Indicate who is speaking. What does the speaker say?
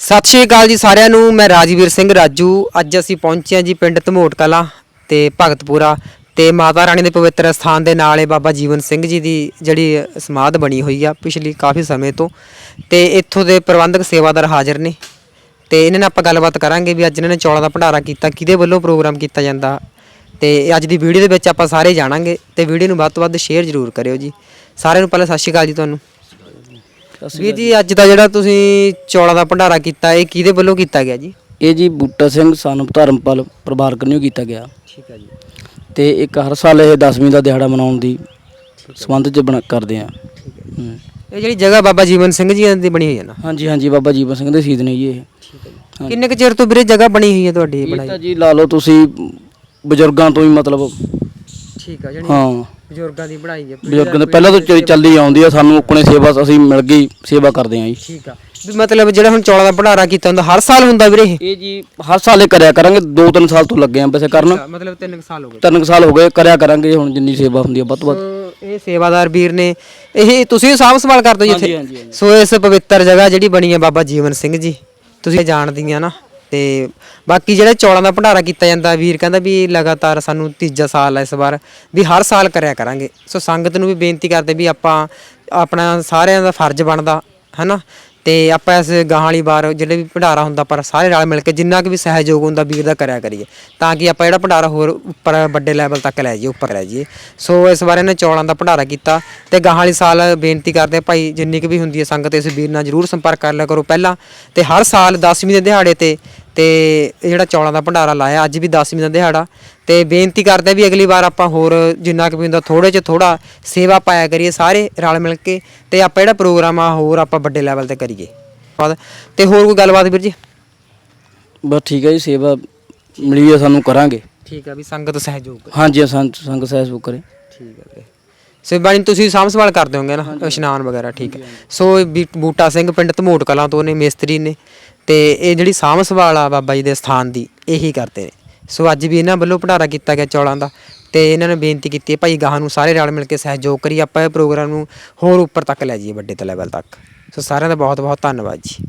Speaker 1: ਸਤਿ ਸ਼੍ਰੀ ਅਕਾਲ ਜੀ ਸਾਰਿਆਂ ਨੂੰ, ਮੈਂ ਰਾਜਵੀਰ ਸਿੰਘ ਰਾਜੂ। ਅੱਜ ਅਸੀਂ ਪਹੁੰਚੇ ਹਾਂ ਜੀ ਪਿੰਡ ਧਮੋਟ ਕਲਾਂ ਤੇ ਭਗਤਪੁਰਾ ਤੇ ਮਾਤਾ ਰਾਣੀ ਦੇ ਪਵਿੱਤਰ ਸਥਾਨ ਦੇ ਨਾਲ ਇਹ ਬਾਬਾ ਜੀਵਨ ਸਿੰਘ ਜੀ ਦੀ ਜਿਹੜੀ ਸਮਾਧ ਬਣੀ ਹੋਈ ਆ ਪਿਛਲੀ ਕਾਫੀ ਸਮੇਂ ਤੋਂ। ਤੇ ਇੱਥੋਂ ਦੇ ਪ੍ਰਬੰਧਕ ਸੇਵਾਦਾਰ ਹਾਜ਼ਰ ਨੇ। ਤੇ ਇਹਨਾਂ ਨਾਲ ਆਪਾਂ ਗੱਲਬਾਤ ਕਰਾਂਗੇ ਵੀ ਅੱਜ ਇਹਨਾਂ ਨੇ ਚੌਲਾਂ ਦਾ ਭੰਡਾਰਾ ਕੀਤਾ, ਕਿਹਦੇ ਵੱਲੋਂ ਪ੍ਰੋਗਰਾਮ ਕੀਤਾ ਜਾਂਦਾ। ਤੇ ਅੱਜ ਦੀ ਵੀਡੀਓ ਦੇ ਵਿੱਚ ਆਪਾਂ ਸਾਰੇ ਜਾਣਾਂਗੇ ਤੇ ਵੀਡੀਓ ਨੂੰ ਵੱਧ ਤੋਂ ਵੱਧ ਸ਼ੇਅਰ ਜ਼ਰੂਰ ਕਰਿਓ ਜੀ। ਸਾਰਿਆਂ ਨੂੰ ਪਹਿਲਾਂ ਸਤਿ ਸ਼੍ਰੀ ਅਕਾਲ ਜੀ ਤੁਹਾਨੂੰ। ਵੀਰ ਜੀ ਅੱਜ ਦਾ ਜਿਹੜਾ ਤੁਸੀਂ ਚੌਲਾਂ ਦਾ ਭੰਡਾਰਾ ਕੀਤਾ ਇਹ ਕਿਹਦੇ ਵੱਲੋਂ ਕੀਤਾ ਗਿਆ ਜੀ?
Speaker 2: ਇਹ ਜੀ ਬੂਟਾ ਸਿੰਘ ਸਾਨੂੰ ਧਰਮਪਾਲ ਪਰਿਵਾਰ ਕਨਿਓ ਕੀਤਾ ਗਿਆ।
Speaker 1: ਠੀਕ ਹੈ ਜੀ।
Speaker 2: ਤੇ ਇੱਕ ਹਰ ਸਾਲ ਇਹ 10ਵੀਂ ਦਾ ਦਿਹਾੜਾ ਮਨਾਉਣ ਦੀ ਸੰਬੰਧ ਚ ਬਣਾ ਕਰਦੇ ਆ।
Speaker 1: ਇਹ ਜਿਹੜੀ ਜਗ੍ਹਾ ਬਾਬਾ ਜੀਵਨ ਸਿੰਘ ਜੀ ਦੀ ਬਣੀ ਹੋਈ ਹੈ ਨਾ?
Speaker 2: ਹਾਂਜੀ ਹਾਂਜੀ ਬਾਬਾ ਜੀਵਨ ਸਿੰਘ ਦੇ ਸ਼ਹੀਦ ਨੇ ਜੀ ਇਹ।
Speaker 1: ਕਿੰਨੇ ਕੁ ਚਿਰ ਤੋਂ ਵੀਰੇ ਜਗ੍ਹਾ ਬਣੀ ਹੋਈ ਹੈ ਤੁਹਾਡੀ
Speaker 2: ਇਹ
Speaker 1: ਬਣਾਈ
Speaker 2: ਤਾਂ ਜੀ ਲਾ ਲਓ ਤੁਸੀਂ ਬਜ਼ੁਰਗਾਂ ਤੋਂ ਹੀ ਮਤਲਬ
Speaker 1: ਠੀਕ ਆ ਜਿਹੜੀ
Speaker 2: ਹਾਂ।
Speaker 1: ਬਜ਼ੁਰਗਾਂ ਦੀ ਬਣਾਈ ਹੈ
Speaker 2: ਬਜ਼ੁਰਗਾਂ ਦੇ ਪਹਿਲਾਂ ਤੋਂ ਚੱਲੀ- ਚੱਲੀ ਆਉਂਦੀ ਆ ਸਾਨੂੰ ਆਪਣੇ ਸੇਵਾ ਅਸੀਂ ਮਿਲ ਗਈ ਸੇਵਾ ਕਰਦੇ ਆ ਜੀ।
Speaker 1: ਠੀਕ ਆ। ਵੀ ਮਤਲਬ ਜਿਹੜਾ ਹੁਣ ਚੌਲਾਂ ਦਾ ਭੰਡਾਰਾ ਕੀਤਾ ਹੁੰਦਾ ਹਰ ਸਾਲ ਹੁੰਦਾ ਵੀਰੇ ਇਹ?
Speaker 2: ਇਹ ਜੀ ਹਰ ਸਾਲ ਇਹ ਕਰਿਆ ਕਰਾਂਗੇ 2-3 ਸਾਲ ਤੋਂ ਲੱਗੇ ਆ ਵੈਸੇ ਕਰਨ।
Speaker 1: ਮਤਲਬ 3 ਸਾਲ ਹੋ ਗਏ।
Speaker 2: ਤਿੰਨ ਕੁ ਸਾਲ ਹੋ ਗਏ ਕਰਿਆ ਕਰਾਂਗੇ ਹੁਣ ਜਿੰਨੀ ਸੇਵਾ ਹੁੰਦੀ ਆ ਵੱਧ ਤੋਂ ਵੱਧ।
Speaker 1: ਸੋ ਇਹ ਸੇਵਾਦਾਰ ਵੀਰ ਨੇ ਇਹ ਤੁਸੀਂ ਸਾਂਭ ਸੰਭਾਲ ਕਰਦੇ ਹੋ ਜੀ ਇੱਥੇ। ਸੋ ਇਸ ਪਵਿੱਤਰ ਜਗ੍ਹਾ ਜਿਹੜੀ ਬਣੀ ਹੈ ਬਾਬਾ ਜੀਵਨ ਸਿੰਘ ਜੀ ਤੁਸੀਂ ਜਾਣਦੀਆਂ ਨਾ। ਤੇ ਬਾਕੀ ਜਿਹੜਾ ਚੌਲਾਂ ਦਾ ਭੰਡਾਰਾ ਕੀਤਾ ਜਾਂਦਾ, ਵੀਰ ਕਹਿੰਦਾ ਵੀ ਲਗਾਤਾਰ ਸਾਨੂੰ ਤੀਜਾ ਸਾਲ ਹੈ ਇਸ ਵਾਰ, ਵੀ ਹਰ ਸਾਲ ਕਰਿਆ ਕਰਾਂਗੇ। ਸੋ ਸੰਗਤ ਨੂੰ ਵੀ ਬੇਨਤੀ ਕਰਦੇ ਵੀ ਆਪਾਂ ਆਪਣਾ ਸਾਰਿਆਂ ਦਾ ਫਰਜ਼ ਬਣਦਾ, ਹੈਨਾ? ਤੇ ਆਪਾਂ ਇਸ ਗਾਹਾਂ ਵਾਲੀ ਵਾਰ ਜਿਹੜੇ ਵੀ ਭੰਡਾਰਾ ਹੁੰਦਾ ਪਰ ਸਾਰੇ ਰਲ ਮਿਲ ਕੇ ਜਿੰਨਾ ਕੁ ਵੀ ਸਹਿਯੋਗ ਹੁੰਦਾ ਵੀਰ ਦਾ ਕਰਿਆ ਕਰੀਏ। ਤਾਂ ਕਿ ਆਪਾਂ ਜਿਹੜਾ ਭੰਡਾਰਾ ਹੋਰ ਉੱਪਰ ਵੱਡੇ ਲੈਵਲ ਤੱਕ ਲੈ ਜਾਈਏ, ਉੱਪਰ ਲੈ ਜਾਈਏ। ਸੋ ਇਸ ਵਾਰ ਇਹਨੇ ਚੌਲਾਂ ਦਾ ਭੰਡਾਰਾ ਕੀਤਾ ਤੇ ਗਾਹਾਂ ਵਾਲੀ ਸਾਲ ਬੇਨਤੀ ਕਰਦੇ ਆ ਭਾਈ ਜਿੰਨੀ ਕੁ ਵੀ ਹੁੰਦੀ ਹੈ ਸੰਗਤ, ਇਸ ਵੀਰ ਨਾਲ ਜਰੂਰ ਸੰਪਰਕ ਕਰ ਲਿਆ ਕਰੋ ਪਹਿਲਾਂ। ਤੇ ਹਰ ਸਾਲ 10ਵੀਂ ਦੇ ਦਿਹਾੜੇ ਤੇ ਤੇ ਇਹ ਜਿਹੜਾ ਚੌਲਾਂ ਦਾ ਭੰਡਾਰਾ ਲਾਇਆ ਅੱਜ ਵੀ 10ਵੀਂ ਦਾ ਦਿਹਾੜਾ। ਤੇ ਬੇਨਤੀ ਕਰਦੇ ਵੀ ਅਗਲੀ ਵਾਰ ਆਪਾਂ ਹੋਰ ਜਿੰਨਾ ਕੁ ਵੀ ਹੁੰਦਾ ਥੋੜੇ ਚ ਥੋੜਾ ਸੇਵਾ ਪਾਇਆ ਕਰੀਏ ਸਾਰੇ ਰਲ ਮਿਲ ਕੇ ਤੇ ਆਪਾਂ ਜਿਹੜਾ ਪ੍ਰੋਗਰਾਮ ਆ ਹੋਰ ਆਪਾਂ ਵੱਡੇ ਲੈਵਲ ਤੇ ਕਰੀਏ। ਤੇ ਹੋਰ ਕੋਈ ਗੱਲਬਾਤ ਵੀਰ ਜੀ?
Speaker 2: ਬਸ ਠੀਕ ਹੈ ਜੀ ਸੇਵਾ ਮਿਲੀ ਆ ਸਾਨੂੰ ਕਰਾਂਗੇ।
Speaker 1: ਠੀਕ ਆ ਵੀ ਸੰਗਤ ਸਹਿਯੋਗ ਕਰੇ।
Speaker 2: ਹਾਂਜੀ ਸੰਗ ਸੰਗ ਸਹਿਯੋਗ ਕਰੇ।
Speaker 1: ਠੀਕ ਹੈ ਵੀਰੇ ਸੋ ਬਾਣੀ ਤੁਸੀਂ ਸਾਂਭ ਸੰਭਾਲ ਕਰਦੇ ਹੋਗੇ ਨਾ ਇਸ਼ਨਾਨ ਵਗੈਰਾ ਠੀਕ ਹੈ ਸੋ ਬੂਟਾ ਸਿੰਘ ਪਿੰਡ ਧਮੋਟ ਕਲਾਂ ਤੋਂ ਨੇ ਮੇਸਤਰੀ ਨੇ। ਤੇ ਇਹ ਜਿਹੜੀ ਸਾਂਭ ਸੰਭਾਲ ਆ ਬਾਬਾ ਜੀ ਦੇ ਸਥਾਨ ਦੀ, ਇਹੀ ਕਰਦੇ ਨੇ। ਸੋ ਅੱਜ ਵੀ ਇਹਨਾਂ ਵੱਲੋਂ ਭੰਡਾਰਾ ਕੀਤਾ ਗਿਆ ਚੌਲਾਂ ਦਾ ਤੇ ਇਹਨਾਂ ਨੇ ਬੇਨਤੀ ਕੀਤੀ ਹੈ ਭਾਈ ਗਾਹਾਂ ਨੂੰ ਸਾਰੇ ਰਲ ਮਿਲ ਕੇ ਸਹਿਯੋਗ ਕਰੀ, ਆਪਾਂ ਇਹ ਪ੍ਰੋਗਰਾਮ ਨੂੰ ਹੋਰ ਉੱਪਰ ਤੱਕ ਲੈ ਜਾਈਏ ਵੱਡੇ ਤੇ ਲੈਵਲ ਤੱਕ। ਸੋ ਸਾਰਿਆਂ ਦਾ ਬਹੁਤ ਬਹੁਤ ਧੰਨਵਾਦ ਜੀ।